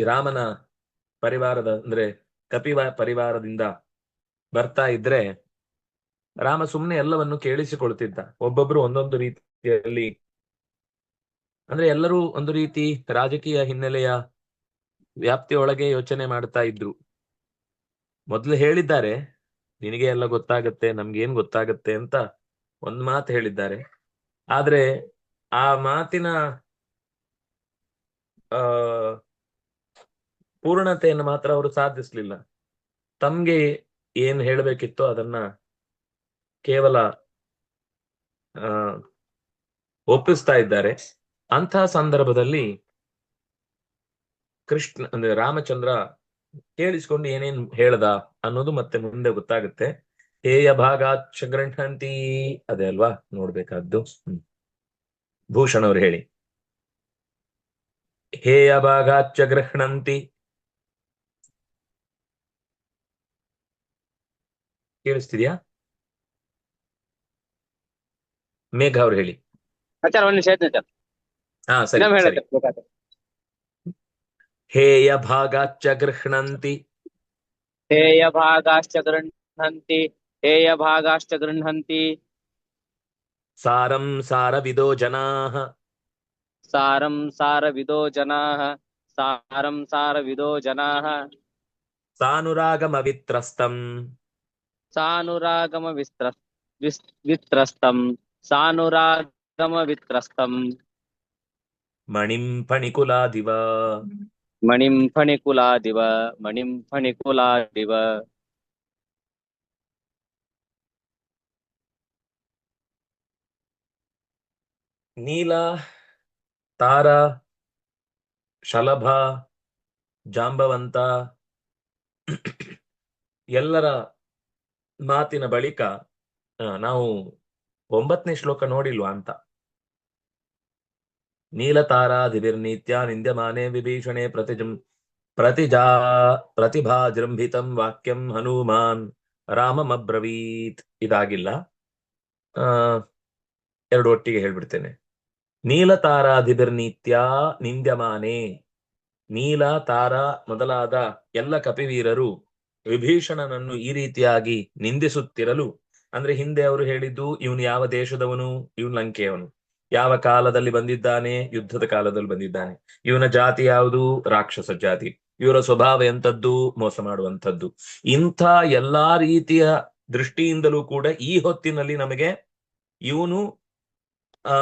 ಈ ರಾಮನ ಪರಿವಾರದ, ಅಂದ್ರೆ ಕಪಿವ ಪರಿವಾರದಿಂದ ಬರ್ತಾ ಇದ್ರೆ ರಾಮ ಸುಮ್ನೆ ಎಲ್ಲವನ್ನು ಕೇಳಿಸಿಕೊಳ್ತಿದ್ದ. ಒಬ್ಬೊಬ್ರು ಒಂದೊಂದು ರೀತಿಯಲ್ಲಿ, ಅಂದ್ರೆ ಎಲ್ಲರೂ ಒಂದು ರೀತಿ ರಾಜಕೀಯ ಹಿನ್ನೆಲೆಯ ವ್ಯಾಪ್ತಿಯೊಳಗೆ ಯೋಚನೆ ಮಾಡ್ತಾ ಇದ್ರು. ಮೊದ್ಲು ಹೇಳಿದ್ದಾರೆ, ನಿನಗೆ ಎಲ್ಲ ಗೊತ್ತಾಗತ್ತೆ, ನಮ್ಗೇನ್ ಗೊತ್ತಾಗತ್ತೆ ಅಂತ ಒಂದ್ ಮಾತು ಹೇಳಿದ್ದಾರೆ. ಆದ್ರೆ ಆ ಮಾತಿನ, ಆ ಪೂರ್ಣತೆಯನ್ನು ಮಾತ್ರ ಅವರು ಸಾಧಿಸ್ಲಿಲ್ಲ. ತಮ್ಗೆ ಏನ್ ಹೇಳಬೇಕಿತ್ತು ಅದನ್ನ ಕೇವಲ, ಆ, ಒಪ್ಪಿಸ್ತಾ ಇದ್ದಾರೆ. ಅಂತಹ ಸಂದರ್ಭದಲ್ಲಿ ಕೃಷ್ಣ, ಅಂದ್ರೆ ರಾಮಚಂದ್ರ ಕೇಳಿಸ್ಕೊಂಡು ಏನೇನ್ ಹೇಳ್ದ ಅನ್ನೋದು ಮತ್ತೆ ಮುಂದೆ ಗೊತ್ತಾಗುತ್ತೆ. ಹೇಯ ಭಾಗ ಚಂತಿ ಅದೇ ಅಲ್ವಾ? ನೋಡ್ಬೇಕಾದ್ದು. ಭೂಷಣ ಅವ್ರು ಹೇಳಿ. ಹೇಯ ಭಾಗಾಚ ಗೃಹಣಂತಿ ಕೇಳಿಸ್ತಿದ್ಯಾ ಮೇಘ ಅವ್ರು ಹೇಳಿ ಆಚಾರ ಒಂದ್ ನಿಮಿಷ ಹೇಳ್ತೀನಿ ಸರ್ ಹಾ ಸರಿ ಇನ್ನೊಮ್ಮೆ ಸರಿ ಹೇಳಕ್ಕೆ ಬೇಕಾದ್ರೆ ಹೇಯ ಭಾಗಾಚ್ಚ ಗೃಹಣಂತಿ ಹೇಯ ಭಾಗಾಶ್ಚ ಗೃಹಂತಿ ಹೇಯ ಭಾಗಾಶ್ಚ ಗೃಹಂತಿ ಸಾರಂ ಸಾರವಿದೋ ಜನಾಃ ಸಾರಂ ಸಾರವಿದೋ ಜನಾಃ ಸಾರಂ ಸಾರವಿದೋ ಜನಾಃ ಸಾನುರಾಗಮವಿತ್ರಸ್ತಂ ಸಾನುರಾಗಮ ವಿಸ್ತ್ರ ವಿಸ್ ವಿತ್ರಸ್ತಂ ಸಾನುರಾಗಮ ವಿತ್ರಸ್ತಂ ಮಣಿಂ ಫಣಿಕುಲಾದಿವ ಮಣಿಂ ಫಣಿಕುಲಾದಿವ ಮಣಿಂ ಫಣಿಕುಲಾದಿವ ನೀಲ ತಾರ ಶಲಭ ಜಾಂಬವಂತ ಎಲ್ಲರ ಮಾತಿನ ಬಳಿಕ ನಾವು ಒಂಬತ್ತನೇ ಶ್ಲೋಕ ನೋಡಿಲ್ವಾ ಅಂತ. ನೀಲತಾರಾಧಿರ್ನಿತ್ಯ ನಿಂದ್ಯಮಾನೆ ವಿಭೀಷಣೆ ಪ್ರತಿಜಂ, ಪ್ರತಿಜಾ ಪ್ರತಿಭಾ ಜೃಂಭಿತಂ ವಾಕ್ಯಂ ಹನುಮಾನ್, ರಾಮಮಬ್ರವೀತ್ ಇದಾಗಿಲ್ಲ. ಆ, ಎರಡು ಒಟ್ಟಿಗೆ ಹೇಳ್ಬಿಡ್ತೇನೆ. ನೀಲತಾರಾಧಿರ್ನಿತ್ಯ ನಿಂದ್ಯಮಾನೆ ನೀಲ ತಾರಾ ಮೊದಲಾದ ಎಲ್ಲ ಕಪಿವೀರರು ವಿಭೀಷಣನನ್ನು ಈ ರೀತಿಯಾಗಿ ನಿಂದಿಸುತ್ತಿರಲು, ಅಂದ್ರೆ ಹಿಂದೆ ಅವರು ಹೇಳಿದ್ದು, ಇವನು ಯಾವ ದೇಶದವನು? ಇವನು ಲಂಕೆಯವನು. ಯಾವ ಕಾಲದಲ್ಲಿ ಬಂದಿದ್ದಾನೆ? ಯುದ್ಧದ ಕಾಲದಲ್ಲಿ ಬಂದಿದ್ದಾನೆ. ಇವನ ಜಾತಿ ಯಾವುದು? ರಾಕ್ಷಸ ಜಾತಿ. ಇವರ ಸ್ವಭಾವ ಎಂಥದ್ದು? ಮೋಸ ಮಾಡುವಂಥದ್ದು. ಇಂಥ ಎಲ್ಲಾ ರೀತಿಯ ದೃಷ್ಟಿಯಿಂದಲೂ ಕೂಡ ಈ ಹೊತ್ತಿನಲ್ಲಿ ನಮಗೆ ಇವನು, ಆ,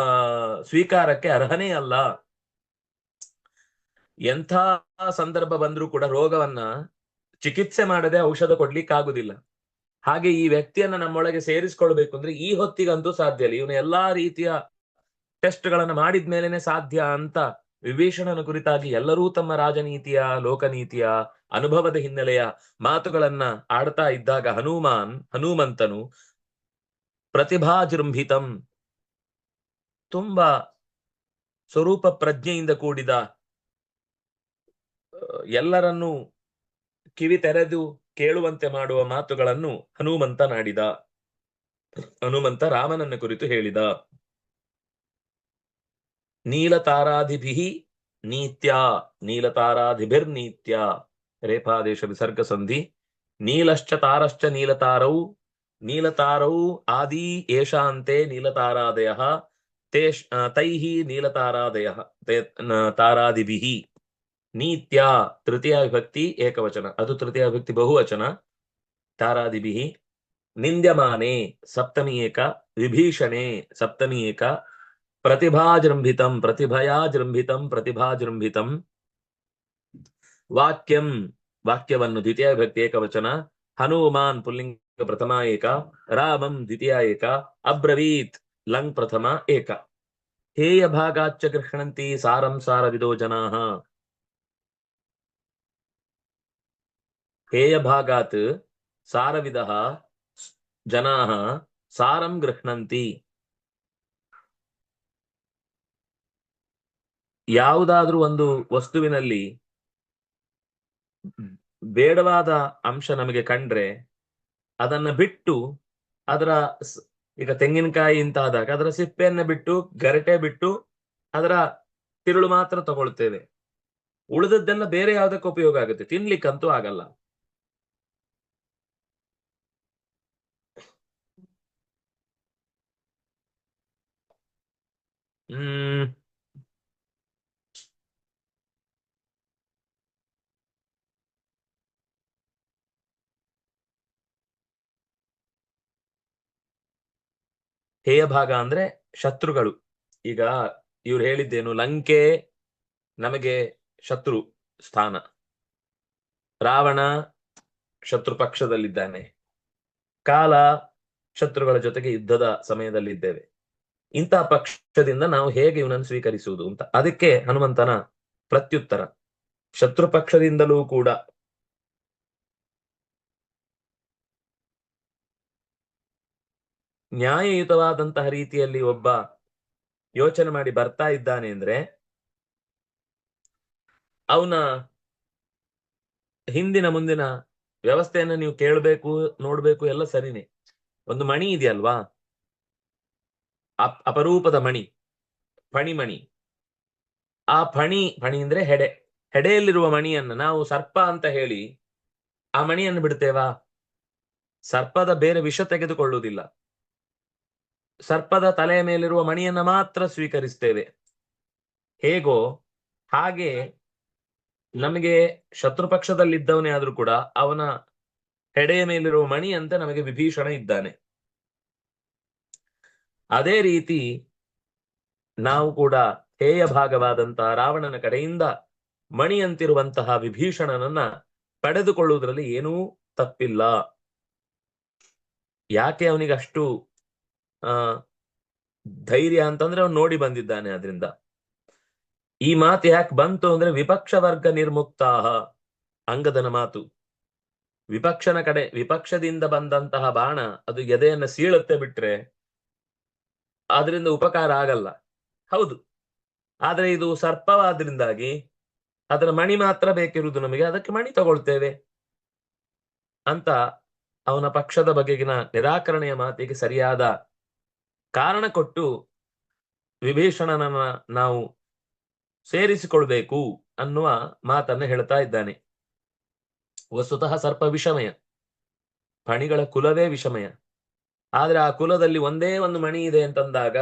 ಸ್ವೀಕಾರಕ್ಕೆ ಅರ್ಹನೇ ಅಲ್ಲ. ಎಂಥ ಸಂದರ್ಭ ಬಂದ್ರೂ ಕೂಡ ರೋಗವನ್ನ ಚಿಕಿತ್ಸೆ ಮಾಡದೆ ಔಷಧ ಕೊಡ್ಲಿಕ್ಕಾಗುದಿಲ್ಲ. ಹಾಗೆ ಈ ವ್ಯಕ್ತಿಯನ್ನ ನಮ್ಮೊಳಗೆ ಸೇರಿಸ್ಕೊಳ್ಬೇಕು ಅಂದ್ರೆ ಈ ಹೊತ್ತಿಗಂತೂ ಸಾಧ್ಯ ಇಲ್ಲ. ಇವನು ಎಲ್ಲಾ ರೀತಿಯ ಟೆಸ್ಟ್ ಗಳನ್ನ ಮಾಡಿದ್ಮೇಲೆನೆ ಸಾಧ್ಯ ಅಂತ ವಿಭೀಷಣನ ಕುರಿತಾಗಿ ಎಲ್ಲರೂ ತಮ್ಮ ರಾಜನೀತಿಯ, ಲೋಕನೀತಿಯ, ಅನುಭವದ ಹಿನ್ನೆಲೆಯ ಮಾತುಗಳನ್ನ ಆಡ್ತಾ ಇದ್ದಾಗ ಹನುಮಾನ್, ಹನುಮಂತನು ಪ್ರತಿಭಾಜೃಂಭಿತಂ ತುಂಬಾ ಸ್ವರೂಪ ಪ್ರಜ್ಞೆಯಿಂದ ಕೂಡಿದ ಎಲ್ಲರನ್ನೂ ಕಿವಿ ತೆರೆದು ಕೇಳುವಂತೆ ಮಾಡುವ ಮಾತುಗಳನ್ನು ಹನುಮಂತ ನಾಡಿದ. ಹನುಮಂತ ರಾಮನನ್ನ ಕುರಿತು ಹೇಳಿದ. ನೀಲತಾರಾಧಿಭಿ ನೀತ್ಯ ನೀಲತಾರಾಧಿಭಿರ್ನೀತ್ಯ ರೇಪಾದೇಶ ವಿಸರ್ಗ ಸಂಧಿ. ನೀಲಶ್ಚ ತಾರಶ್ಚ ನೀಲತಾರೌ ನೀಲತಾರೌ ಆದಿ ಏಷಾಂತೆ ನೀಲತಾರಾದಯ ತೈಹಿ ನೀಲತಾರಾದಯ ತಾರಾದಿಭಿಃ ನೀತ್ಯ ತೃತೀಯ ವಿಭಕ್ತಿ ಏಕವಚನ ಅದು ತೃತೀಯ ವಿಭಕ್ತಿ ಬಹುವಚನ ತಾರಾದಿಭಿಃ ನಿಂದ್ಯಮಾನೆ ಸಪ್ತಮಿ ಏಕ ವಿಭೀಷಣೆ ಸಪ್ತಮಿ ಏಕ ಪ್ರತಿಭಾಜೃಂಭಿತಂ ಪ್ರತಿಭಯಾಜೃಂಭಿತಂ ಪ್ರತಿಭಾಜೃಂಭಿತಂ ವಾಕ್ಯಂ ವಾಕ್ಯವನ್ನು ದ್ವಿತೀಯ ವಿಭಕ್ತಿ ಏಕವಚನ ಹನುಮಾನ್ ಪುಲ್ಲಿಂಗ ಪ್ರಥಮ ಏಕ ರಾಮಂ ದ್ವಿತೀಯ ಏಕ ಅಬ್ರವೀತ್ ಲಂಗ್ ಪ್ರಥಮ ಏಕ ಹೇಯ ಭಾಗಾಚ್ಚ ಗೃಹಣಂತಿ ಸಾರಂ ಸಾರವಿದೋ ಜನಾಃ ಹೇಯ ಭಾಗಾತ್ ಜನಾ ಸಾರಂ ಗೃಹಣಂತಿ. ಯಾವುದಾದ್ರೂ ಒಂದು ವಸ್ತುವಿನಲ್ಲಿ ಬೇಡವಾದ ಅಂಶ ನಮಗೆ ಕಂಡ್ರೆ ಅದನ್ನ ಬಿಟ್ಟು ಅದರ ಈಗ ತೆಂಗಿನಕಾಯಿ ಇಂತಾದಾಗ ಅದರ ಸಿಪ್ಪೆಯನ್ನ ಬಿಟ್ಟು ಗರಟೆ ಬಿಟ್ಟು ಅದರ ತಿರುಳು ಮಾತ್ರ ತಗೊಳ್ತೇವೆ. ಉಳಿದದ್ದೆಲ್ಲ ಬೇರೆ ಯಾವ್ದಕ್ಕೆ ಉಪಯೋಗ ಆಗುತ್ತೆ? ತಿನ್ಲಿಕ್ಕಂತೂ ಆಗಲ್ಲ. ಹ್ಮ್ ಹೇಯ ಭಾಗ ಅಂದ್ರೆ ಶತ್ರುಗಳು. ಈಗ ಇವ್ರು ಹೇಳಿದ್ದೇನು, ಲಂಕೆ ನಮಗೆ ಶತ್ರು ಸ್ಥಾನ. ರಾವಣ ಶತ್ರು ಪಕ್ಷದಲ್ಲಿದ್ದಾನೆ. ಕಾಲ ಶತ್ರುಗಳ ಜೊತೆಗೆ ಯುದ್ಧದ ಸಮಯದಲ್ಲಿದ್ದೇವೆ. ಇಂತಹ ಪಕ್ಷದಿಂದ ನಾವು ಹೇಗೆ ಇವನನ್ನು ಸ್ವೀಕರಿಸುವುದು ಅಂತ. ಅದಕ್ಕೆ ಹನುಮಂತನ ಪ್ರತ್ಯುತ್ತರ. ಶತ್ರು ಪಕ್ಷದಿಂದಲೂ ಕೂಡ. ನ್ಯಾಯಯುತವಾದಂತಹ ರೀತಿಯಲ್ಲಿ ಒಬ್ಬ ಯೋಚನೆ ಮಾಡಿ ಬರ್ತಾ ಇದ್ದಾನೆ ಅಂದ್ರೆ, ಅವನ ಹಿಂದಿನ ಮುಂದಿನ ವ್ಯವಸ್ಥೆಯನ್ನ ನೀವು ಕೇಳಬೇಕು, ನೋಡ್ಬೇಕು ಎಲ್ಲ ಸರಿನೇ. ಒಂದು ಮಣಿ ಇದೆಯಲ್ವಾ? ಅಪರೂಪದ ಮಣಿ, ಫಣಿಮಣಿ. ಆ ಫಣಿ ಫಣಿ ಅಂದ್ರೆ ಹೆಡೆ. ಹೆಡೆಯಲ್ಲಿರುವ ಮಣಿಯನ್ನು ನಾವು ಸರ್ಪ ಅಂತ ಹೇಳಿ ಆ ಮಣಿಯನ್ನು ಬಿಡ್ತೇವಾ? ಸರ್ಪದ ಬೇರೆ ವಿಷ ತೆಗೆದುಕೊಳ್ಳುವುದಿಲ್ಲ. ಸರ್ಪದ ತಲೆಯ ಮೇಲಿರುವ ಮಣಿಯನ್ನು ಮಾತ್ರ ಸ್ವೀಕರಿಸ್ತೇವೆ. ಹೇಗೋ, ಹಾಗೆ ನಮಗೆ ಶತ್ರು ಪಕ್ಷದಲ್ಲಿದ್ದವನೇ ಆದ್ರೂ ಕೂಡ ಅವನ ಹೆಡೆಯ ಮೇಲಿರುವ ಮಣಿ ಅಂತ ನಮಗೆ ವಿಭೀಷಣ ಇದ್ದಾನೆ. ಅದೇ ರೀತಿ ನಾವು ಕೂಡ ಹೇಯ ಭಾಗವಾದಂತಹ ರಾವಣನ ಕಡೆಯಿಂದ ಮಣಿಯಂತಿರುವಂತಹ ವಿಭೀಷಣನನ್ನ ಪಡೆದುಕೊಳ್ಳುವುದರಲ್ಲಿ ಏನೂ ತಪ್ಪಿಲ್ಲ. ಯಾಕೆ ಅವನಿಗೆ ಅಷ್ಟು, ಆ, ಧೈರ್ಯ ಅಂತಂದ್ರೆ ಅವನು ನೋಡಿ ಬಂದಿದ್ದಾನೆ ಅದರಿಂದ ಈ ಮಾತು ಯಾಕೆ ಬಂತು ಅಂದ್ರೆ ವಿಪಕ್ಷ ವರ್ಗ ನಿರ್ಮುಕ್ತಾಹ, ಅಂಗದನ ಮಾತು. ವಿಪಕ್ಷನ ಕಡೆ, ವಿಪಕ್ಷದಿಂದ ಬಂದಂತಹ ಬಾಣ ಅದು ಎದೆಯನ್ನ ಸೀಳುತ್ತೆ ಬಿಟ್ರೆ ಅದರಿಂದ ಉಪಕಾರ ಆಗಲ್ಲ. ಹೌದು. ಆದ್ರೆ ಇದು ಸರ್ಪವಾದ್ರಿಂದಾಗಿ ಅದರ ಮಣಿ ಮಾತ್ರ ಬೇಕಿರುವುದು ನಮಗೆ, ಅದಕ್ಕೆ ಮಣಿ ತಗೊಳ್ತೇವೆ ಅಂತ ಅವನ ಪಕ್ಷದ ಬಗೆಗಿನ ನಿರಾಕರಣೆಯ ಮಾತಿಗೆ ಸರಿಯಾದ ಕಾರಣ ಕೊಟ್ಟು ವಿಭೀಷಣನನ್ನ ನಾವು ಸೇರಿಸಿಕೊಳ್ಬೇಕು ಅನ್ನುವ ಮಾತನ್ನ ಹೇಳ್ತಾ ಇದ್ದಾನೆ. ವಸ್ತುತಃ ಸರ್ಪ ವಿಷಮಯ ಮಣಿಗಳ ಕುಲವೇ ವಿಷಮಯ. ಆದ್ರೆ ಆ ಕುಲದಲ್ಲಿ ಒಂದೇ ಒಂದು ಮಣಿ ಇದೆ ಅಂತಂದಾಗ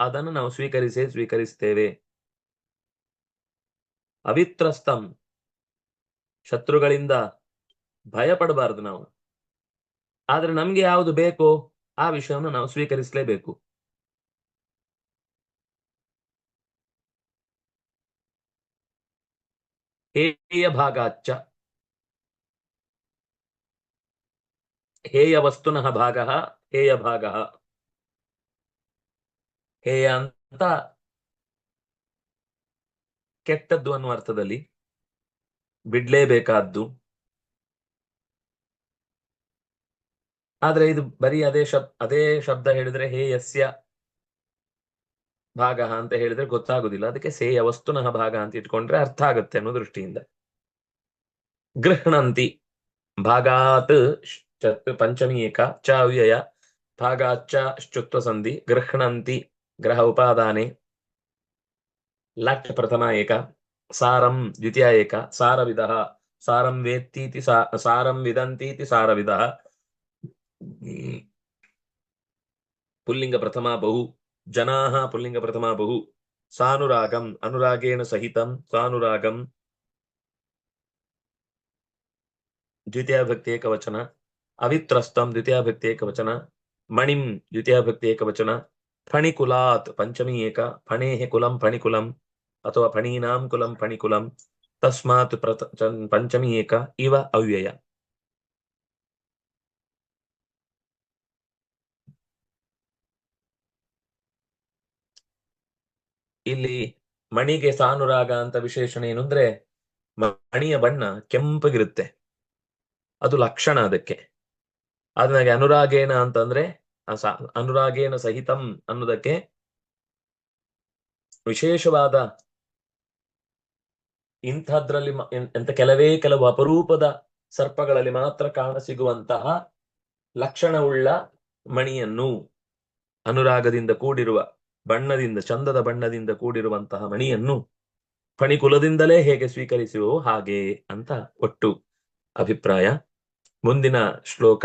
ಅದನ್ನು ನಾವು ಸ್ವೀಕರಿಸೇ ಸ್ವೀಕರಿಸ್ತೇವೆ. ಅವಿತ್ರಸ್ತಂ. ಶತ್ರುಗಳಿಂದ ಭಯ ಪಡಬಾರದು ನಾವು. ಆದ್ರೆ ನಮ್ಗೆ ಯಾವುದು ಬೇಕೋ ಆ ವಿಷಯವನ್ನು ನಾವು ಸ್ವೀಕರಿಸಲೇಬೇಕು. ಹೇಯ ಭಾಗಾಚ್ಚ ಹೇಯ ವಸ್ತುನಃ ಭಾಗ ಹೇಯ ಭಾಗ ಹೇಯ ಅಂತ ಕೆಟ್ಟದ್ದು ಅನ್ನುವ ಅರ್ಥದಲ್ಲಿ ಬಿಡ್ಲೇಬೇಕಾದ್ದು. ಆದ್ರೆ ಇದು ಬರೀ ಅದೇ ಶಬ್, ಅದೇ ಶಬ್ದ ಹೇಳಿದ್ರೆ ಹೇಯಸ್ಯ ಭಾಗ ಅಂತ ಹೇಳಿದ್ರೆ ಗೊತ್ತಾಗುದಿಲ್ಲ. ಅದಕ್ಕೆ ಸೇಯ ವಸ್ತುನಃ ಭಾಗ ಅಂತ ಇಟ್ಕೊಂಡ್ರೆ ಅರ್ಥ ಆಗುತ್ತೆ ಅನ್ನೋ ದೃಷ್ಟಿಯಿಂದ. ಗೃಹಣಂತಿ ಭಾಗಾತ್ ಚತ್ ಪಂಚಮಿ ಏಕ ಚ ಅವ್ಯಯ ಭಾಗಾಚ್ಚ ಶ್ಚುತ್ವ ಸಂಧಿ ಗೃಹಣಂತಿ ಗ್ರಹ ಉಪಾದಾನೆ ಲಟ್ ಪ್ರಥಮ ಏಕ ಸಾರಂ ದ್ವಿತೀಯ ಏಕ ಸಾರವಿದ ಸಾರಂ ವೇತ್ತೀತಿ ಸಾ- ಸಾರಂ ವಿದಂತೀತಿ ಸಾರವಿದ ಪುಲ್ಲಿಂಗ ಪ್ರಥಮ ಬಹು ಜನಾಃ ಪುಲ್ಲಿಂಗ ಪ್ರಥಮ ಬಹು ಸಾನುರಾಗಂ ಅನುರಾಗೇಣ ಸಹಿತಂ ಅವಿತ್ರಸ್ತಂ ದ್ವಿತೀಯ ಭಕ್ತಿ ಏಕವಚನ ಮಣಿಂ ದ್ವಿತೀಯ ಭಕ್ತಿ ಏಕವಚನ ಫಣಿಕುಲಾತ್ ಪಂಚಮಿ ಏಕ ಫಣೇಹೆ ಕುಲಂ ಫಣಿಕುಲಂ ಅಥವಾ ಫಣೀನಾಂ ಕುಲಂ ಫಣಿಕುಲಂ ತಸ್ಮಾತ್ ಪಂಚಮಿ ಏಕ ಇವ ಅವ್ಯಯ ಇಲ್ಲಿ ಮಣಿಗೆ ಸಾನುರಾಗ ಅಂತ ವಿಶೇಷಣ ಏನು ಅಂದ್ರೆ ಮಣಿಯ ಬಣ್ಣ ಕೆಂಪಗಿರುತ್ತೆ. ಅದು ಲಕ್ಷಣ ಅದಕ್ಕೆ. ಅದನ್ನಾಗೆ ಅನುರಾಗೇನ ಅಂತಂದ್ರೆ ಅನುರಾಗೇನ ಸಹಿತಂ ಅನ್ನೋದಕ್ಕೆ ವಿಶೇಷವಾದ ಇಂಥದ್ರಲ್ಲಿ ಎಂತ ಕೆಲವೇ ಕೆಲವು ಅಪರೂಪದ ಸರ್ಪಗಳಲ್ಲಿ ಮಾತ್ರ ಕಾಣಸಿಗುವಂತಹ ಲಕ್ಷಣವುಳ್ಳ ಮಣಿಯನ್ನು ಅನುರಾಗದಿಂದ ಕೂಡಿರುವ ಬಣ್ಣದಿಂದ, ಚಂದದ ಬಣ್ಣದಿಂದ ಕೂಡಿರುವಂತಹ ಮಣಿಯನ್ನು ಫಣಿಕುಲದಿಂದಲೇ ಹೇಗೆ ಸ್ವೀಕರಿಸುವೋ ಹಾಗೆ ಅಂತ ಒಟ್ಟು ಅಭಿಪ್ರಾಯ. ಮುಂದಿನ ಶ್ಲೋಕ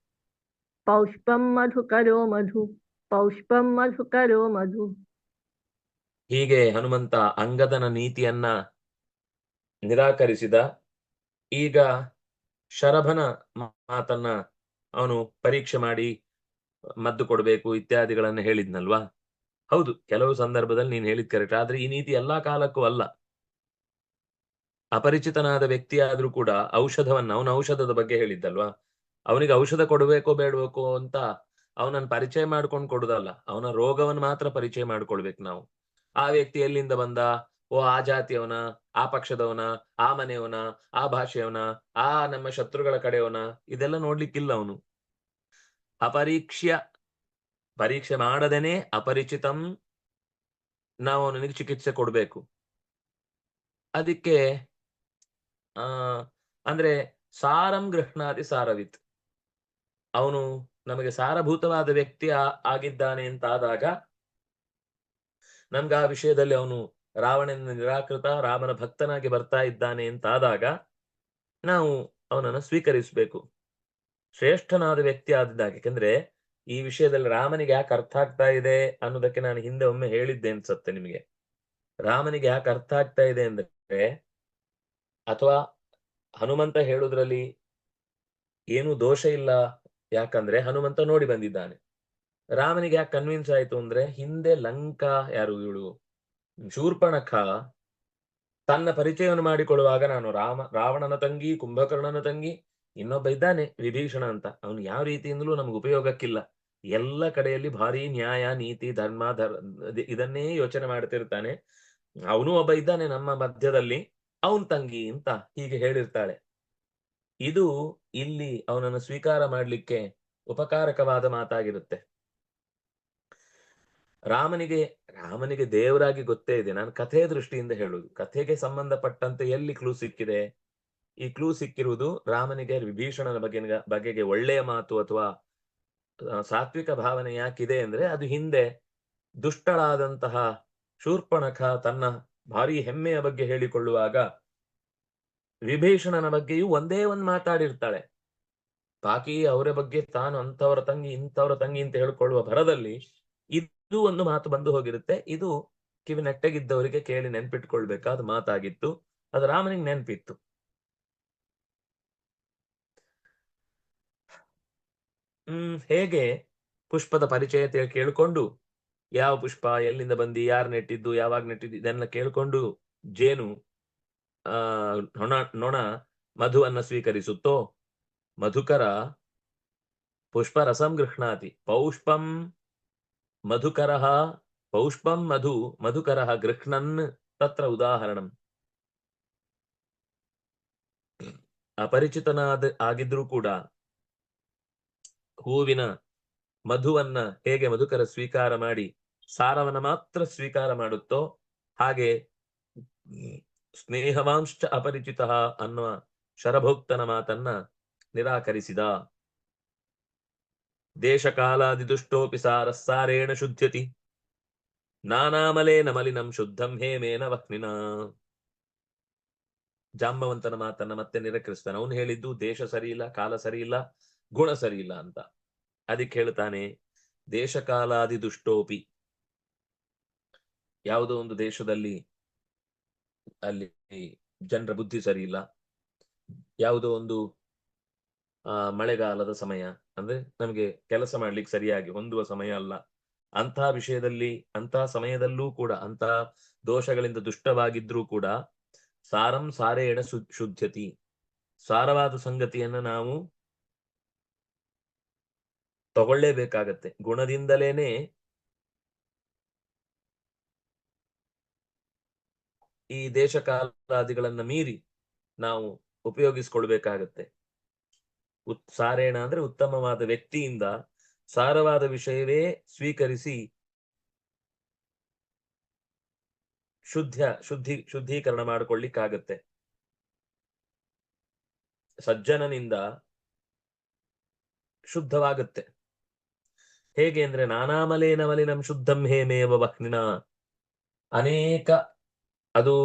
ಪೌಷ್ಪಂ ಮಧುಕರೋ ಮಧು, ಪೌಷ್ಪಂ ಮಧುಕರೋ ಮಧು. ಹೀಗೆ ಹನುಮಂತ ಅಂಗದನ ನೀತಿಯನ್ನ ನಿರಾಕರಿಸಿದ, ಈಗ ಶರಭನ ಮಾತನ್ನ ಅವನು ಪರೀಕ್ಷೆ ಮಾಡಿ ಮದ್ದು ಕೊಡಬೇಕು ಇತ್ಯಾದಿಗಳನ್ನ ಹೇಳಿದ್ನಲ್ವಾ? ಹೌದು, ಕೆಲವು ಸಂದರ್ಭದಲ್ಲಿ ನೀನು ಹೇಳಿದ್ ಕರೆಕ್ಟ್ ಆದ್ರೆ ಈ ನೀತಿ ಎಲ್ಲಾ ಕಾಲಕ್ಕೂ ಅಲ್ಲ. ಅಪರಿಚಿತನಾದ ವ್ಯಕ್ತಿಯಾದ್ರೂ ಕೂಡ ಔಷಧವನ್ನ, ಅವನ ಔಷಧದ ಬಗ್ಗೆ ಹೇಳಿದ್ದಲ್ವಾ? ಅವನಿಗೆ ಔಷಧ ಕೊಡಬೇಕೋ ಬೇಡಬೇಕೋ ಅಂತ ಅವನನ್ನ ಪರಿಚಯ ಮಾಡ್ಕೊಂಡು ಕೊಡುದಲ್ಲ. ಅವನ ರೋಗವನ್ನು ಮಾತ್ರ ಪರಿಚಯ ಮಾಡ್ಕೊಳ್ಬೇಕು ನಾವು. ಆ ವ್ಯಕ್ತಿ ಎಲ್ಲಿಂದ ಬಂದ? ಓ, ಆ ಜಾತಿಯವನ, ಆ ಪಕ್ಷದವನ, ಆ ಮನೆಯವನ, ಆ ಭಾಷೆಯವನ, ಆ ನಮ್ಮ ಶತ್ರುಗಳ ಕಡೆಯವನ, ಇದೆಲ್ಲ ನೋಡ್ಲಿಕ್ಕಿಲ್ಲ ಅವನು. ಅಪರೀಕ್ಷ್ಯ, ಪರೀಕ್ಷೆ ಮಾಡದೇನೆ ಅಪರಿಚಿತಂ, ನಾವು ಅವನಿಗೆ ಚಿಕಿತ್ಸೆ ಕೊಡ್ಬೇಕು. ಅದಕ್ಕೆ, ಆ, ಅಂದ್ರೆ ಸಾರಂ ಗೃಹಣಾದಿ ಸಾರವಿತ್. ಅವನು ನಮಗೆ ಸಾರಭೂತವಾದ ವ್ಯಕ್ತಿ ಆಗಿದ್ದಾನೆ ಅಂತ ಆದಾಗ ನಮ್ಗೆ ಆ ವಿಷಯದಲ್ಲಿ ಅವನು ರಾವಣನ ನಿರಾಕೃತ, ರಾಮನ ಭಕ್ತನಾಗಿ ಬರ್ತಾ ಇದ್ದಾನೆ ಅಂತ ಆದಾಗ ನಾವು ಅವನನ್ನು ಸ್ವೀಕರಿಸಬೇಕು. ಶ್ರೇಷ್ಠನಾದ ವ್ಯಕ್ತಿ ಆದಿದ್ದಾಗ. ಯಾಕಂದ್ರೆ ಈ ವಿಷಯದಲ್ಲಿ ರಾಮನಿಗೆ ಯಾಕೆ ಅರ್ಥ ಆಗ್ತಾ ಇದೆ ಅನ್ನೋದಕ್ಕೆ ನಾನು ಹಿಂದೆ ಒಮ್ಮೆ ಹೇಳಿದ್ದೆ ಅನ್ಸತ್ತೆ ನಿಮಗೆ. ರಾಮನಿಗೆ ಯಾಕೆ ಅರ್ಥ ಆಗ್ತಾ ಇದೆ ಅಂದ್ರೆ ಅಥವಾ ಹನುಮಂತ ಹೇಳುದ್ರಲ್ಲಿ ಏನು ದೋಷ ಇಲ್ಲ ಯಾಕಂದ್ರೆ ಹನುಮಂತ ನೋಡಿ ಬಂದಿದ್ದಾನೆ. ರಾಮನಿಗೆ ಯಾಕೆ ಕನ್ವಿನ್ಸ್ ಆಯ್ತು ಅಂದ್ರೆ ಹಿಂದೆ ಲಂಕಾ ಯಾರು ಇವಳು? ಶೂರ್ಪಣಖ ತನ್ನ ಪರಿಚಯವನ್ನು ಮಾಡಿಕೊಳ್ಳುವಾಗ ನಾನು ರಾಮ, ರಾವಣನ ತಂಗಿ, ಕುಂಭಕರ್ಣನ ತಂಗಿ, ಇನ್ನೊಬ್ಬ ಇದ್ದಾನೆ ವಿಭೀಷಣ ಅಂತ. ಅವನು ಯಾವ ರೀತಿಯಿಂದಲೂ ನಮ್ಗೆ ಉಪಯೋಗಕ್ಕಿಲ್ಲ. ಎಲ್ಲ ಕಡೆಯಲ್ಲಿ ಭಾರಿ ನ್ಯಾಯ, ನೀತಿ, ಧರ್ಮ, ಧರ್ ಇದನ್ನೇ ಯೋಚನೆ ಮಾಡ್ತಿರ್ತಾನೆ. ಅವನು ಒಬ್ಬ ಇದ್ದಾನೆ ನಮ್ಮ ಮಧ್ಯದಲ್ಲಿ. ಅವನ್ ತಂಗಿ ಅಂತ ಹೀಗೆ ಹೇಳಿರ್ತಾಳೆ. ಇದು ಇಲ್ಲಿ ಅವನನ್ನು ಸ್ವೀಕಾರ ಮಾಡಲಿಕ್ಕೆ ಉಪಕಾರಕವಾದ ಮಾತಾಗಿರುತ್ತೆ. ರಾಮನಿಗೆ ರಾಮನಿಗೆ ದೇವರಾಗಿ ಗೊತ್ತೇ ಇದೆ. ನಾನು ಕಥೆ ದೃಷ್ಟಿಯಿಂದ ಹೇಳುದು ಕಥೆಗೆ ಸಂಬಂಧಪಟ್ಟಂತೆ ಎಲ್ಲಿ ಕ್ಲೂ ಸಿಕ್ಕಿದೆ? ಈ ಕ್ಲೂ ಸಿಕ್ಕಿರುವುದು ರಾಮನಿಗೆ ವಿಭೀಷಣನ ಬಗ್ಗೆ, ಬಗೆಗೆ ಒಳ್ಳೆಯ ಮಾತು ಅಥವಾ ಸಾತ್ವಿಕ ಭಾವನೆ ಯಾಕಿದೆ ಅಂದ್ರೆ ಅದು ಹಿಂದೆ ದುಷ್ಟಳಾದಂತಹ ಶೂರ್ಪಣಖ ತನ್ನ ಭಾರಿ ಹೆಮ್ಮೆಯ ಬಗ್ಗೆ ಹೇಳಿಕೊಳ್ಳುವಾಗ ವಿಭೀಷಣನ ಬಗ್ಗೆಯೂ ಒಂದೇ ಒಂದು ಮಾತಾಡಿರ್ತಾಳೆ. ಬಾಕಿ ಅವರ ಬಗ್ಗೆ ತಾನು ಅಂತವರ ತಂಗಿ, ಇಂಥವರ ತಂಗಿ ಅಂತ ಹೇಳ್ಕೊಳ್ಳುವ ಭರದಲ್ಲಿ ಇದು ಒಂದು ಮಾತು ಬಂದು ಹೋಗಿರುತ್ತೆ. ಇದು ಕಿವಿ ನೆಟ್ಟಗಿದ್ದವರಿಗೆ ಕೇಳಿ ನೆನ್ಪಿಟ್ಕೊಳ್ಬೇಕಾದ ಮಾತಾಗಿತ್ತು. ಅದು ರಾಮನಿಗೆ ನೆನ್ಪಿತ್ತು. ಹ್ಮ್, ಹೇಗೆ ಪುಷ್ಪದ ಪರಿಚಯ ಕೇಳಿಕೊಂಡು, ಯಾವ ಪುಷ್ಪ ಎಲ್ಲಿಂದ ಬಂದಿ, ಯಾರು ನೆಟ್ಟಿದ್ದು, ಯಾವಾಗ ನೆಟ್ಟಿದ್ದು, ಇದೆಲ್ಲ ಕೇಳ್ಕೊಂಡು, ಜೇನು ಆ, ನೊಣ ನೊಣ, ಮಧುವನ್ನ ಸ್ವೀಕರಿಸುತ್ತೋ? ಮಧುಕರ ಪುಷ್ಪರಸಂ ಗೃಹ್ಣಾತಿ. ಪೌಷ್ಪಂ ಮಧುಕರ, ಪೌಷ್ಪಂ ಮಧು, ಮಧುಕರ ಗೃಹ್ಣನ್ ತತ್ರ ಉದಾಹರಣಂ. ಅಪರಿಚಿತನಾದ, ಆಗಿದ್ರೂ ಕೂಡ ಹೂವಿನ ಮಧುವನ್ನ ಹೇಗೆ ಮಧುಕರ ಸ್ವೀಕಾರ ಮಾಡಿ, ಸಾರವನ್ನ ಮಾತ್ರ ಸ್ವೀಕಾರ ಮಾಡುತ್ತೋ? ಹಾಗೆ ಸ್ನೇಹವಾಂಶ ಅಪರಿಚಿತ ಅನ್ನುವ ಶರಭೋಕ್ತನ ಮಾತನ್ನ ನಿರಾಕರಿಸಿದ. ದೇಶಕಾಲಾದಿ ದುಷ್ಟೋಪಿ ಸಾರಸ್ಸಾರೇಣ ಶುದ್ಧ್ಯತಿ. ನಾನಾಮಲೇನ ಮಲಿನಂ ಶುದ್ಧಂ ಹೇಮೇನ ವಹ್ನಿನ ಜಾಂಬವಂತನ ಮಾತನ್ನ ಮತ್ತೆ ನಿರಾಕರಿಸ್ತಾನೆ. ಅವನು ಹೇಳಿದ್ದು ದೇಶ ಸರಿ ಇಲ್ಲ ಕಾಲ ಸರಿ ಇಲ್ಲ ಗುಣ ಸರಿ ಇಲ್ಲ ಅಂತ. ಅದಕ್ಕೆ ಹೇಳ್ತಾನೆ, ದೇಶಕಾಲಾದಿ ದುಷ್ಟೋಪಿ. ಯಾವುದೋ ಒಂದು ದೇಶದಲ್ಲಿ ಅಲ್ಲಿ ಜನರ ಬುದ್ಧಿ ಸರಿ ಇಲ್ಲ. ಯಾವುದೋ ಒಂದು, ಆ, ಮಳೆಗಾಲದ ಸಮಯ, ಅಂದ್ರೆ ನಮಗೆ ಕೆಲಸ ಮಾಡ್ಲಿಕ್ಕೆ ಸರಿಯಾಗಿ ಹೊಂದುವ ಸಮಯ ಅಲ್ಲ. ಅಂತಹ ವಿಷಯದಲ್ಲಿ ಅಂತಹ ಸಮಯದಲ್ಲೂ ಕೂಡ ಅಂತಹ ದೋಷಗಳಿಂದ ದುಷ್ಟವಾಗಿದ್ರೂ ಕೂಡ ಸಾರಂ ಸಾರೇಣ ಶು- ಶುದ್ಧತಿ ಸಾರವಾದ ಸಂಗತಿಯನ್ನ ನಾವು ತಗೊಳ್ಳೇಬೇಕಾಗತ್ತೆ. ಗುಣದಿಂದಲೇನೆ ಈ ದೇಶಕಾಲಾದಿಗಳನ್ನ ಮೀರಿ ನಾವು ಉಪಯೋಗಿಸ್ಕೊಳ್ಬೇಕಾಗತ್ತೆ. ಉತ್, ಸಾರೇಣ ಅಂದ್ರೆ ಉತ್ತಮವಾದ ವ್ಯಕ್ತಿಯಿಂದ ಸಾರವಾದ ವಿಷಯವೇ ಸ್ವೀಕರಿಸಿ ಶುದ್ಧ, ಶುದ್ಧಿ, ಶುದ್ಧೀಕರಣ ಮಾಡಿಕೊಳ್ಳಿಕ್ಕಾಗತ್ತೆ ಸಜ್ಜನನಿಂದ ಶುದ್ಧವಾಗುತ್ತೆ. ಹೇಗೆ ಅಂದ್ರೆ ನಾನಾಮಲೇನ ಮಲಿನಂ ಶುದ್ಧಂ ಹೇಮೇವ ವಹ್ನಿನ. ಅನೇಕ ಅದು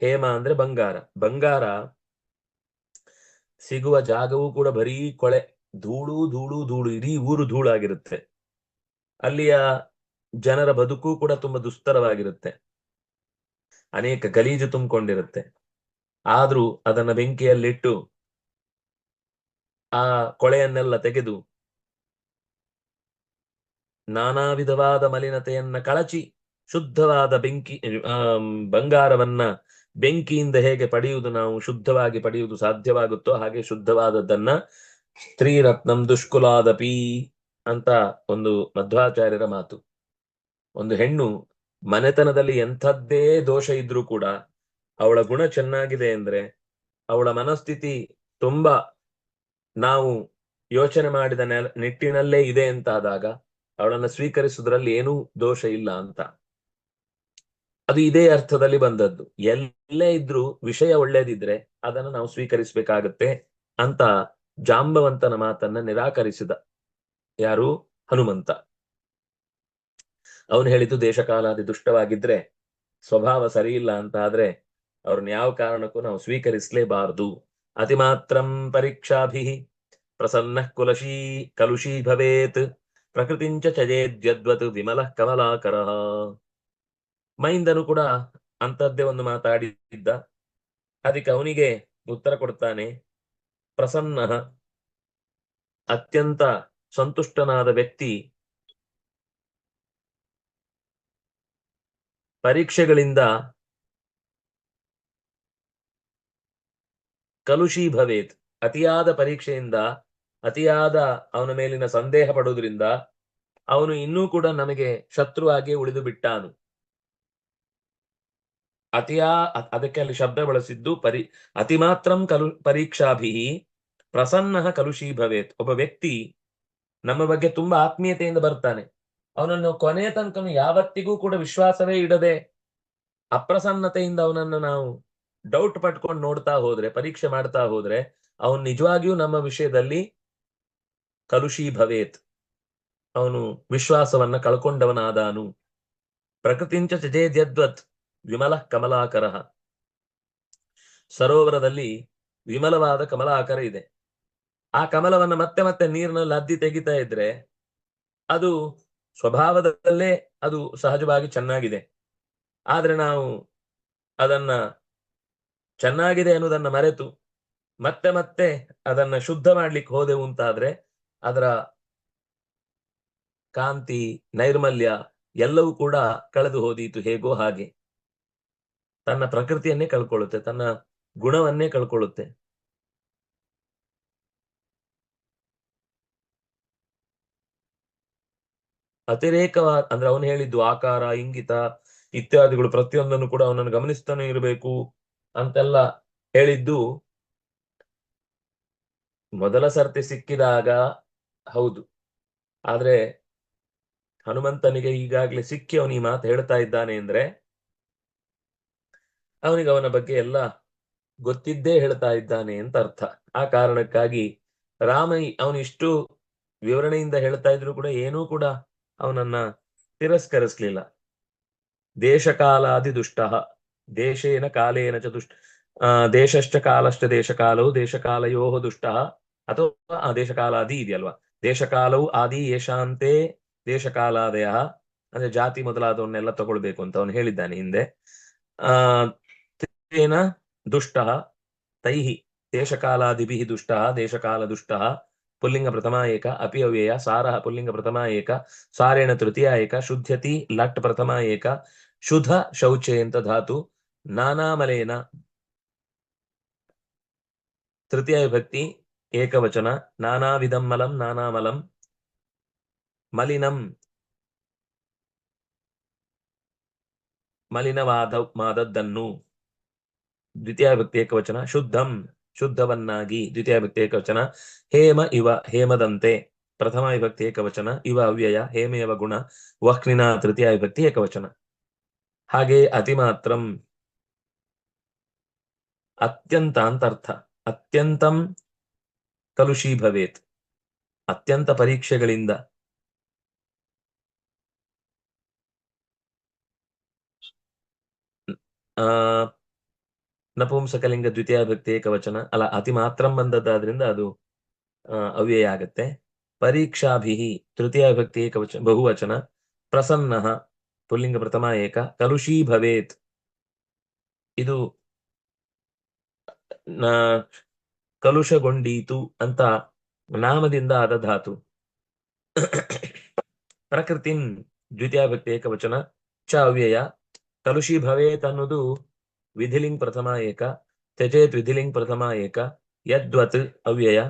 ಹೇಮ ಅಂದ್ರೆ ಬಂಗಾರ. ಬಂಗಾರ ಸಿಗುವ ಜಾಗವೂ ಕೂಡ ಬರೀ ಕೊಳೆ. ಧೂಳು ಧೂಳು ಧೂಳು. ಇಡೀ ಊರು ಧೂಳಾಗಿರುತ್ತೆ. ಅಲ್ಲಿಯ ಜನರ ಬದುಕು ಕೂಡ ತುಂಬಾ ದುಸ್ತರವಾಗಿರುತ್ತೆ. ಅನೇಕ ಗಲೀಜು ತುಂಬಿಕೊಂಡಿರುತ್ತೆ. ಆದ್ರೂ ಅದನ್ನ ಬೆಂಕಿಯಲ್ಲಿಟ್ಟು ಆ ಕೊಳೆಯನ್ನೆಲ್ಲ ತೆಗೆದು ನಾನಾ ವಿಧವಾದ ಮಲಿನತೆಯನ್ನ ಕಳಚಿ ಶುದ್ಧವಾದ ಬೆಂಕಿ ಬಂಗಾರವನ್ನ ಬೆಂಕಿಯಿಂದ ಹೇಗೆ ಪಡೆಯುವುದು ನಾವು ಶುದ್ಧವಾಗಿ ಪಡೆಯುವುದು ಸಾಧ್ಯವಾಗುತ್ತೋ ಹಾಗೆ ಶುದ್ಧವಾದದ್ದನ್ನ ಸ್ತ್ರೀರತ್ನಂ ದುಷ್ಕುಲಾದಪಿ ಅಂತ ಒಂದು ಮಧ್ವಾಚಾರ್ಯರ ಮಾತು. ಒಂದು ಹೆಣ್ಣು ಮನೆತನದಲ್ಲಿ ಎಂಥದ್ದೇ ದೋಷ ಇದ್ರೂ ಕೂಡ ಅವಳ ಗುಣ ಚೆನ್ನಾಗಿದೆ ಅಂದ್ರೆ ಅವಳ ಮನಸ್ಥಿತಿ ತುಂಬಾ ನಾವು ಯೋಚನೆ ಮಾಡಿದ ನೆಲ- ನಿಟ್ಟಿನಲ್ಲೇ ಇದೆ ಅಂತ ಆದಾಗ ಅವಳನ್ನ ಸ್ವೀಕರಿಸುವುದರಲ್ಲಿ ಏನೂ ದೋಷ ಇಲ್ಲ ಅಂತ. ಅದು ಇದೇ ಅರ್ಥದಲ್ಲಿ ಬಂದದ್ದು. ಎಲ್ಲೇ ಇದ್ರೂ ವಿಷಯ ಒಳ್ಳೇದಿದ್ರೆ ಅದನ್ನು ನಾವು ಸ್ವೀಕರಿಸಬೇಕಾಗತ್ತೆ ಅಂತ ಜಾಂಬವಂತನ ಮಾತನ್ನ ನಿರಾಕರಿಸಿದ ಯಾರು? ಹನುಮಂತ. ಅವನು ಹೇಳಿದ್ದು ದೇಶಕಾಲಾದಿ ದುಷ್ಟವಾಗಿದ್ರೆ ಸ್ವಭಾವ ಸರಿ ಇಲ್ಲ ಅಂತ ಆದ್ರೆ ಅವ್ರನ್ನ ಯಾವ ಕಾರಣಕ್ಕೂ ನಾವು ಸ್ವೀಕರಿಸಲೇಬಾರದು. ಅತಿಮಾತ್ರಂ ಪರೀಕ್ಷಾಭಿ ಪ್ರಸನ್ನ ಕುಲಶೀ ಕಲುಷೀ ಭವೇತ್ ಪ್ರಕೃತಿಂಚ ಚಜೇದ್ಯದ್ವತ್ ವಿಮಲ ಕಮಲಾಕರ. ಮೈಂದನು ಕೂಡ ಅಂತದ್ದೇ ಒಂದು ಮಾತಾಡಿದ್ದ. ಅದಕ್ಕೆ ಅವನಿಗೆ ಉತ್ತರ ಕೊಡ್ತಾನೆ, ಪ್ರಸನ್ನ, ಅತ್ಯಂತ ಸಂತುಷ್ಟನಾದ ವ್ಯಕ್ತಿ, ಪರೀಕ್ಷೆಗಳಿಂದ ಕಲುಷಿ ಭವೇತ್ ಅತಿಯಾದ ಪರೀಕ್ಷೆಯಿಂದ, ಅತಿಯಾದ ಅವನ ಮೇಲಿನ ಸಂದೇಹ ಪಡುವುದರಿಂದ ಅವನು ಇನ್ನೂ ಕೂಡ ನಮಗೆ ಶತ್ರುವಾಗಿ ಉಳಿದು ಬಿಟ್ಟಾನು ಅತಿಯಾ ಅದಕ್ಕೆ ಅಲ್ಲಿ ಶಬ್ದ ಬಳಸಿದ್ದು ಪರಿ ಅತಿ ಮಾತ್ರಂ ಕಲು ಪರೀಕ್ಷಾಭಿ ಪ್ರಸನ್ನ ಕಲುಷಿ ಭವೇತ್ ಒಬ್ಬ ವ್ಯಕ್ತಿ ನಮ್ಮ ಬಗ್ಗೆ ತುಂಬಾ ಆತ್ಮೀಯತೆಯಿಂದ ಬರ್ತಾನೆ. ಅವನನ್ನು ಕೊನೆಯ ತನಕ ಯಾವತ್ತಿಗೂ ಕೂಡ ವಿಶ್ವಾಸವೇ ಇಡದೆ ಅಪ್ರಸನ್ನತೆಯಿಂದ ಅವನನ್ನು ನಾವು ಡೌಟ್ ಪಟ್ಕೊಂಡು ನೋಡ್ತಾ ಹೋದ್ರೆ, ಪರೀಕ್ಷೆ ಮಾಡ್ತಾ ಹೋದ್ರೆ, ಅವನು ನಿಜವಾಗಿಯೂ ನಮ್ಮ ವಿಷಯದಲ್ಲಿ ಕಲುಷಿ ಭವೇತ್ ಅವನು ವಿಶ್ವಾಸವನ್ನ ಕಳ್ಕೊಂಡವನಾದಾನು. ಪ್ರಕೃತಿಂಚ ಚಜೇದ್ಯದ್ವತ್. ವಿಮಲ ಕಮಲಾಕರ. ಸರೋವರದಲ್ಲಿ ವಿಮಲವಾದ ಕಮಲಾಕರ ಇದೆ. ಆ ಕಮಲವನ್ನ ಮತ್ತೆ ಮತ್ತೆ ನೀರಿನಲ್ಲಿ ಅದ್ದಿ ತೆಗಿತಾ ಇದ್ರೆ ಅದು ಸ್ವಭಾವದಲ್ಲೇ ಅದು ಸಹಜವಾಗಿ ಚೆನ್ನಾಗಿದೆ. ಆದ್ರೆ ನಾವು ಅದನ್ನ ಚೆನ್ನಾಗಿದೆ ಅನ್ನೋದನ್ನ ಮರೆತು ಮತ್ತೆ ಮತ್ತೆ ಅದನ್ನ ಶುದ್ಧ ಮಾಡ್ಲಿಕ್ಕೆ ಹೋದೆವು ಅಂತಾದ್ರೆ ಅದರ ಕಾಂತಿ, ನೈರ್ಮಲ್ಯ ಎಲ್ಲವೂ ಕೂಡ ಕಳೆದು ಹೋದೀತು ಹೇಗೋ ಹಾಗೆ. ತನ್ನ ಪ್ರಕೃತಿಯನ್ನೇ ಕಳ್ಕೊಳ್ಳುತ್ತೆ, ತನ್ನ ಗುಣವನ್ನೇ ಕಳ್ಕೊಳ್ಳುತ್ತೆ. ಅತಿರೇಕವಾದ ಅಂದ್ರೆ ಅವನು ಹೇಳಿದ್ದು ಆಕಾರ, ಇಂಗಿತ ಇತ್ಯಾದಿಗಳು ಪ್ರತಿಯೊಂದನ್ನು ಕೂಡ ಅವನನ್ನು ಗಮನಿಸ್ತಾನೆ ಇರಬೇಕು ಅಂತೆಲ್ಲ ಹೇಳಿದ್ದು ಮೊದಲ ಸರ್ತಿ ಸಿಕ್ಕಿದಾಗ ಹೌದು. ಆದ್ರೆ ಹನುಮಂತನಿಗೆ ಈಗಾಗ್ಲೇ ಸಿಕ್ಕಿ ಅವನು ಈ ಮಾತು ಹೇಳ್ತಾ ಇದ್ದಾನೆ ಅಂದ್ರೆ ಅವನಿಗೆ ಅವನ ಬಗ್ಗೆ ಎಲ್ಲ ಗೊತ್ತಿದ್ದೇ ಹೇಳ್ತಾ ಇದ್ದಾನೆ ಅಂತ ಅರ್ಥ. ಆ ಕಾರಣಕ್ಕಾಗಿ ರಾಮ ಅವನು ಇಷ್ಟು ವಿವರಣೆಯಿಂದ ಹೇಳ್ತಾ ಇದ್ರು ಕೂಡ ಏನೂ ಕೂಡ ಅವನನ್ನ ತಿರಸ್ಕರಿಸ್ಲಿಲ್ಲ. ದೇಶಕಾಲಾದಿ ದುಷ್ಟ. ದೇಶೇನ ಕಾಲೇನ ಚ ದುಷ್ಟ ಆ, ದೇಶಶ್ಚ ಕಾಲಶ್ಚ ದೇಶಕಾಲವು ದೇಶಕಾಲಯೋ ದುಷ್ಟ. ಅಥವಾ ಆ ದೇಶಕಾಲಾದಿ ಇದೆಯಲ್ವಾ? ದೇಶಕಾಲವು ಆದಿ ಯಶಾಂತೆ ದೇಶಕಾಲಾದಯ. ಅಂದ್ರೆ ಜಾತಿ ಮೊದಲಾದವನ್ನೆಲ್ಲ ತಗೊಳ್ಬೇಕು ಅಂತ ಅವನು ಹೇಳಿದ್ದಾನೆ ಹಿಂದೆ. ಆ ತೇನ ದುಷ್ಟ ತೈಹಿ ದೇಶಕಾಲಾದಿಭಿ ದುಷ್ಟ ದೇಶಕಾಲ ದುಷ್ಟ ಪುಲ್ಲಿಂಗ ಪ್ರಥಮ ಏಕ ಅಪಿ ಅವ್ಯಯ ಸಾರ ಪುಲ್ಲಿಂಗ ಪ್ರಥಮ ಏಕ ಸಾರೇಣ ತೃತೀಯ ಏಕ ಶುದ್ಧತಿ ಲಟ್ ಪ್ರಥಮ ಏಕ ಶುಧ ಶೌಚೆ ಅಂತ ಧಾತು ನಾನಾಮಲೇನ ತೃತೀಯ ವಿಭಕ್ತಿ ಏಕವಚನ ನಾನಾವಿಧಂ ಮಲಂ ನಾನಾಮಲಂ ಮಲಿನಂ ಮಲಿನವಾದ ಮಾದದ್ದನ್ನು ದ್ವಿತೀಯ ವ್ಯಕ್ತಿ ಏಕವಚನ, ಶುದ್ಧಂ, ಶುದ್ಧವನ್ನಾಗಿ ದ್ವಿತೀಯ ವ್ಯಕ್ತಿ ಏಕವಚನ, ಹೇಮ ಇವ, ಹೇಮದಂತೆ, ಪ್ರಥಮ ವಿಭಕ್ತಿ ಏಕವಚನ, ಇವ ಅವ್ಯಯ ಹೇಮೇವ ಗುಣ ವಹ್ನಿನ ತೃತೀಯ ವಿಭಕ್ತಿ ಏಕವಚನ. ಹಾಗೆ ಅತಿಮಾತ್ರಂ ಅತ್ಯಂತ ಅಂತರ್ಥ ಅತ್ಯಂತಂ ಕಲುಷಿ ಭವೇತ್ ಅತ್ಯಂತ ಪರೀಕ್ಷೆಗಳಿಂದ. ಆ ನಪುಂಸಕಲಿಂಗ ದ್ವಿತೀಯ ವ್ಯಕ್ತಿ ಏಕವಚನ. ಅಲ್ಲ, ಅತಿ ಮಾತ್ರಂ ಬಂದದ್ದಾದ್ರಿಂದ ಅದು ಅವ್ಯಯ ಆಗತ್ತೆ. ಪರೀಕ್ಷಾಭಿಹಿ, ತೃತೀಯ ಭಕ್ತಿ ಏಕವಚನ ಬಹುವಚನ. ಪ್ರಸನ್ನ, ಪುಲ್ಲಿಂಗ ಪ್ರಥಮ ಏಕ. ಕಲುಷಿ ಭವೇತ್. ಇದು ಕಲುಷಗೊಂಡೀತು ಅಂತ ನಾಮದಿಂದ ಆದ ಧಾತು. ಪ್ರಕೃತಿನ್ ದ್ವಿತೀಯ ವ್ಯಕ್ತಿ ಏಕವಚನ. ಚ ಅವ್ಯಯ. ಕಲುಷಿ ಭವೇತ್ ಅನ್ನೋದು ವಿಧಿಲಿಂಗ್ ಪ್ರಥಮ ಏಕ ತ್ಯಜೇತ್ ವಿಧಿಲಿಂಗ್ ಪ್ರಥಮ ಏಕ ಯದ್ವತ್ ಅವ್ಯಯ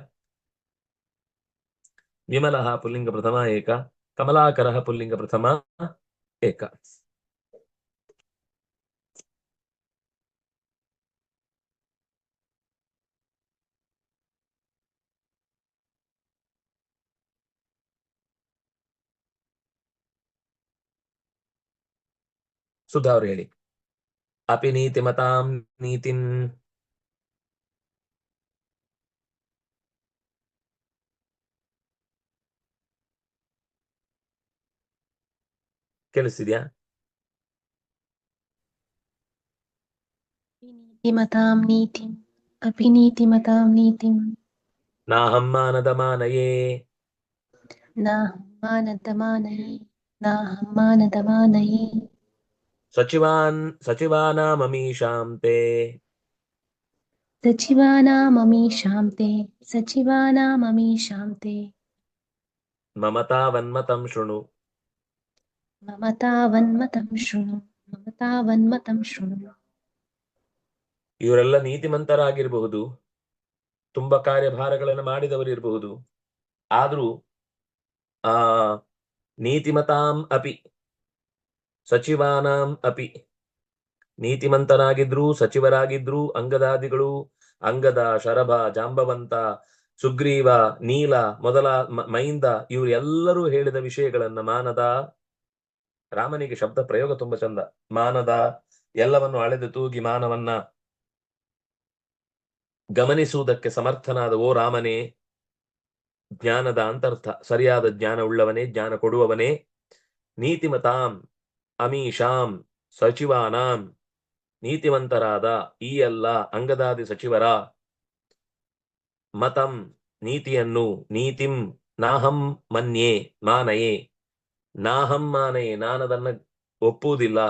ವಿಮಲಃ ಪುಲ್ಲಿಂಗ ಪ್ರಥಮ ಏಕ ಕಮಲಾಕರಃ ಪುಲ್ಲಿಂಗ ಪ್ರಥಮ ಏಕ ಸುಧಾ ಅವ್ರು ಹೇಳಿ. ಅಪಿ ನೀತಿಮತಾಂ ನೀತಿಂ ಕೇಳಿಸ್ತಿದ್ಯಾ नीतिमतां नीतिम् अपि नीतिमतां नीतिं ನಾಹಂ ಮಾನದ ಮಾನಯೇ नाहं मानदमानये नाहं मानदमानये ಸಚಿವಾನ್ ಸಚಿವಾನಾಮೀಶಾಂ ತೇ सचिवानाममीषां ते सचिवानाममीषां ते ಮಮ ತಾವನ್ಮತಂ ಶೃಣು मम तावन्मतं शृणु मम तावन्मतं शृणು ಇವರೆಲ್ಲ ನೀತಿಮಂತರಾಗಿರಬಹುದು ತುಂಬಾ ಕಾರ್ಯಭಾರಗಳನ್ನು ಮಾಡಿದವರು ಇರಬಹುದು ಆದ್ರೂ ಆ ನೀತಿಮತಾಂ ಅಪಿ ಸಚಿವಾನಾಂ ಅಪಿ. ನೀತಿಮಂತನಾಗಿದ್ರು, ಸಚಿವರಾಗಿದ್ರು, ಅಂಗದಾದಿಗಳು, ಅಂಗದ ಶರಭ, ಜಾಂಬವಂತ, ಸುಗ್ರೀವ, ನೀಲ, ಮೊದಲ ಮೈಂದ ಇವರು ಎಲ್ಲರೂ ಹೇಳಿದ ವಿಷಯಗಳನ್ನ ಮಾನದ, ರಾಮನಿಗೆ ಶಬ್ದ ಪ್ರಯೋಗ ತುಂಬಾ ಚಂದ. ಮಾನದ ಎಲ್ಲವನ್ನು ಅಳೆದು ತೂಗಿ ಮಾನವನ್ನ ಗಮನಿಸುವುದಕ್ಕೆ ಸಮರ್ಥನಾದ ಓ ರಾಮನೇ, ಜ್ಞಾನದ ಅಂತರ್ಥ, ಸರಿಯಾದ ಜ್ಞಾನ ಉಳ್ಳವನೇ, ಜ್ಞಾನ ಕೊಡುವವನೇ, ನೀತಿಮತಾಂ ಅಮೀಶಾಂ ಸಚಿವಾನಾಂ ನೀತಿವಂತರಾದ ಈ ಎಲ್ಲ ಅಂಗದಾದಿ ಸಚಿವರ ಮತಂ ನೀತಿಯನ್ನು ನೀತಿಂ ನಾಹಂ ಮನ್ಯೆ ಮಾನಯೇ. ನಾಹಂ ಮಾನಯೇ ನಾನದನ್ನ ಒಪ್ಪುವುದಿಲ್ಲ.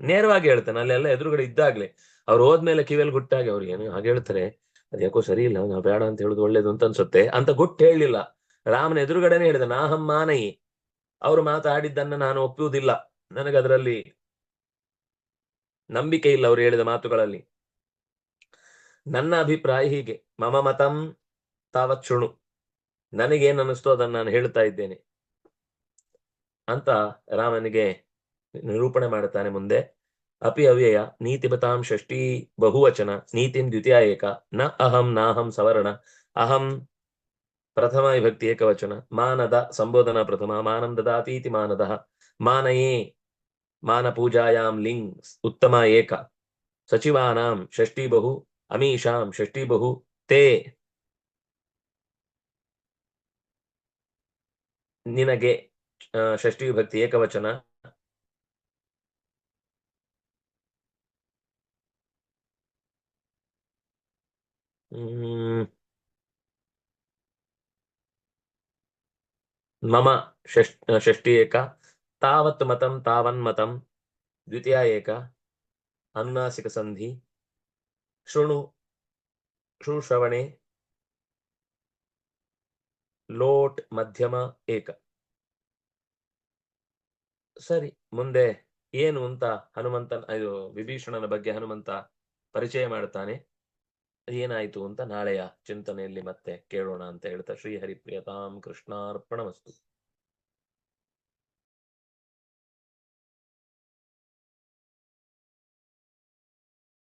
ನೇರವಾಗಿ ಹೇಳ್ತೇನೆ, ಅಲ್ಲೆಲ್ಲ ಎದುರುಗಡೆ ಇದ್ದಾಗ್ಲೇ. ಅವ್ರು ಹೋದ್ಮೇಲೆ ಕಿವಿಯಲ್ಲಿ ಗುಟ್ಟಾಗಿ ಅವ್ರು ಏನು ಹಾಗೆ ಹೇಳ್ತಾರೆ ಅದ್ಯಾಕೋ ಸರಿ ಇಲ್ಲ, ನಾವು ಬೇಡ ಅಂತ ಹೇಳುದು ಒಳ್ಳೇದು ಅಂತ ಅನ್ಸುತ್ತೆ ಅಂತ ಗುಟ್ಟು ಹೇಳಲಿಲ್ಲ ರಾಮನ ಎದುರುಗಡೆನೆ ಹೇಳಿದ, ನಾಹಂ ಮಾನಯಿ. ಅವ್ರು ಮಾತಾಡಿದ್ದನ್ನ ನಾನು ಒಪ್ಪುವುದಿಲ್ಲ. ನನಗದರಲ್ಲಿ ನಂಬಿಕೆ ಇಲ್ಲ ಅವರು ಹೇಳಿದ ಮಾತುಗಳಲ್ಲಿ. ನನ್ನ ಅಭಿಪ್ರಾಯ ಹೀಗೆ. ಮಮ ಮತಂ ತಾವತ್ ಶೃಣು. ನನಗೇನ್ ಅನ್ನಿಸ್ತೋ ಅದನ್ನ ನಾನು ಹೇಳ್ತಾ ಇದ್ದೇನೆ ಅಂತ ರಾಮನಿಗೆ ನಿರೂಪಣೆ ಮಾಡುತ್ತಾನೆ ಮುಂದೆ. ಅಪಿ ಅವ್ಯಯ ನೀತಿಮತಾಂ ಷಷ್ಠಿ ಬಹುವಚನ ನೀತಿಂ ದ್ವಿತೀಯ ಏಕ ನ ಅಹಂ ನಾಹಂ ಸವರ್ಣ ಅಹಂ ಪ್ರಥಮ ವಿಭಕ್ತಿ ಏಕವಚನ ಮಾನದ ಸಂಬೋಧನಾ ಪ್ರಥಮ ಮಾನಂದದ ದದಾತೀತಿ ಮಾನದ ಮಾನಯೇ ಮಾನ ಪೂಜಾಯಾಂ ಲಿಂಗ್ ಉತ್ತಮ ಏಕ ಸಚಿವಾನಾಂ ಷಷ್ಠಿ ಬಹು ಅಮೀಷಾಂ ಷಷ್ಠಿ ಬಹು ತೇ ನಿನಗೆ ಆ, ಷಷ್ಠಿ ವಿಭಕ್ತಿ ಏಕವಚನ ಹ್ಮ್ ಮಮ ಷಷ್ಠ ಷಷ್ಠಿ ಏಕ ತಾವತ್ ಮತಂ ತಾವನ್ಮತಂ ದ್ವಿತೀಯ ಏಕ. ಅನುನಾಸಿಕ ಸಂಧಿ. ಶೃಣು ಶುಶ್ರವಣೆ ಲೋಟ್ ಮಧ್ಯಮ ಏಕ. ಸರಿ, ಮುಂದೆ ಏನು ಅಂತ ಹನುಮಂತನ, ಇದು ವಿಭೀಷಣನ ಬಗ್ಗೆ ಹನುಮಂತ ಪರಿಚಯ ಮಾಡ್ತಾನೆ ಏನಾಯ್ತು ಅಂತ ನಾಳೆಯ ಚಿಂತನೆಯಲ್ಲಿ ಮತ್ತೆ ಕೇಳೋಣ ಅಂತ ಹೇಳ್ತಾ ಶ್ರೀಹರಿಪ್ರಿಯತಾಂ ಕೃಷ್ಣಾರ್ಪಣ ಕೃಷ್ಣಾರ್ಪಣಮಸ್ತು.